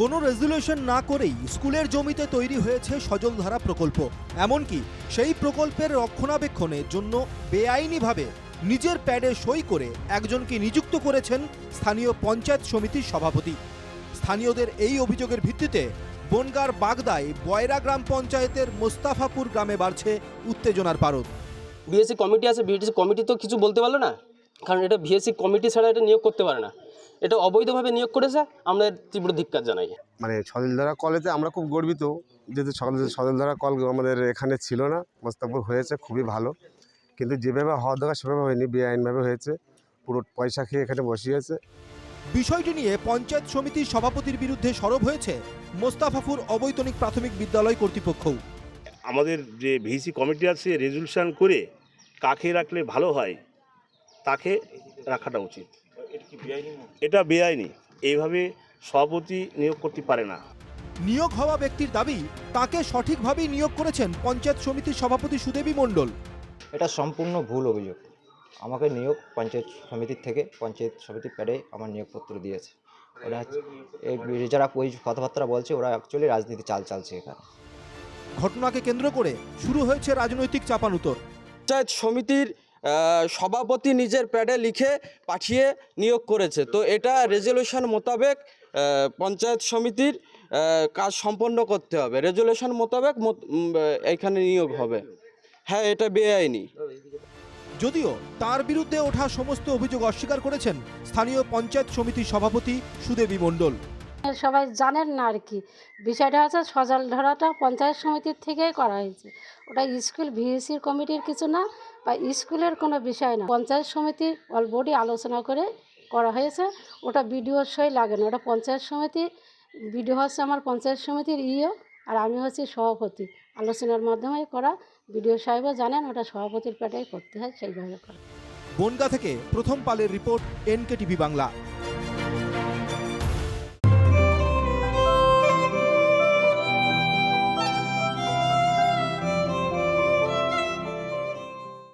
কোনো রেজুলেশন না করেই স্কুলের জমিতে তৈরি হয়েছে সজলধারা প্রকল্প। এমনকি সেই প্রকল্পের রক্ষণাবেক্ষণের জন্য বেআইনিভাবে নিজের প্যাডে সই করে একজনকে নিযুক্ত করেছেন স্থানীয় পঞ্চায়েত সমিতির সভাপতি। স্থানীয়দের এই অভিযোগের ভিত্তিতে বনগার বাগদায় বয়রা গ্রাম পঞ্চায়েতের মোস্তাফাপুর গ্রামে বাড়ছে উত্তেজনার পারদ। বিএসসি কমিটি আছে, বিএসসি কমিটি তো কিছু বলতে পারল না? কারণ এটা বিএসসি কমিটি ছাড়া এটা নিয়োগ করতে পারে না। এটা অবৈধভাবে নিয়োগ করেছে আমরা তীব্র ধিক্কার জানাই। মানে সজলধারা কলেতে আমরা খুব গর্বিত যেহেতু সজল সজলধারা কল আমাদের এখানে ছিল না মোস্তাপুর হয়েছে খুবই ভালো। কিন্তু যেভাবে হওয়া দরকার সেভাবে হয়নি বেআইনভাবে হয়েছে পুরো পয়সা খেয়ে এখানে বসিয়েছে। বিষয়টি নিয়ে পঞ্চায়েত সমিতির সভাপতির বিরুদ্ধে সরব হয়েছে মোস্তাফাপুর অবৈতনিক প্রাথমিক বিদ্যালয় কর্তৃপক্ষও আমাদের যে ভিসি কমিটি আছে রেজলিউশন করে কাকে রাখলে ভালো হয়। তাকে রাখাটা উচিত। এটা বেআইনি এইভাবে সভাপতি নিয়োগ করতে পারে না। নিয়োগ হওয়া ব্যক্তির দাবি তাকে সঠিকভাবেই নিয়োগ করেছেন পঞ্চায়েত সমিতির সভাপতি সুদেবী মণ্ডল। এটা সম্পূর্ণ ভুল অভিযোগ। আমাকে নিয়োগ পঞ্চায়েত সমিতির থেকে পঞ্চায়েত সমিতির প্যাডে আমার নিয়োগপত্র দিয়েছে। ওরা যারা ওই কথাবার্তা বলছে ওরা অ্যাকচুয়ালি রাজনীতি চাল চালছে এখানে। ঘটনাকে কেন্দ্র করে শুরু হয়েছে রাজনৈতিক চাপানুতর। পঞ্চায়েত সমিতির সভাপতি নিজের প্যাডে লিখে পাঠিয়ে নিয়োগ করেছে। তো এটা রেজলিউশন মোতাবেক পঞ্চায়েত সমিতির কাজ সম্পন্ন করতে হবে। রেজলিউশন মোতাবেক মত- এখানে নিয়োগ হবে। হ্যাঁ এটা বেআইনি। যদিও তার বিরুদ্ধে ওঠা সমস্ত অভিযোগ অস্বীকার করেছেন স্থানীয় পঞ্চায়েত সমিতির সভাপতি সুদেবী মণ্ডল। সবাই জানেন না আর কি। বিষয়টা হচ্ছে সজাল ধরাটা পঞ্চায়েত সমিতির থেকেই করা হয়েছে। ওটা স্কুল ভিএসির কমিটির কিছু না বা স্কুলের কোনো বিষয় না। পঞ্চায়েত সমিতির অলরেডি আলোচনা করে করা হয়েছে। ওটা বিডিওর সই লাগে না। ওটা পঞ্চায়েত সমিতি বিডিও হচ্ছে আমার পঞ্চায়েত সমিতির ইও আর আমি হচ্ছি সভাপতি। আলোচনার মাধ্যমে করা বিডিও সাহেবও জানেন ওটা সভাপতির পেটেই করতে হয়, সেইভাবে করা। বনগা থেকে প্রথম পালের রিপোর্ট এনকে টিভি বাংলা।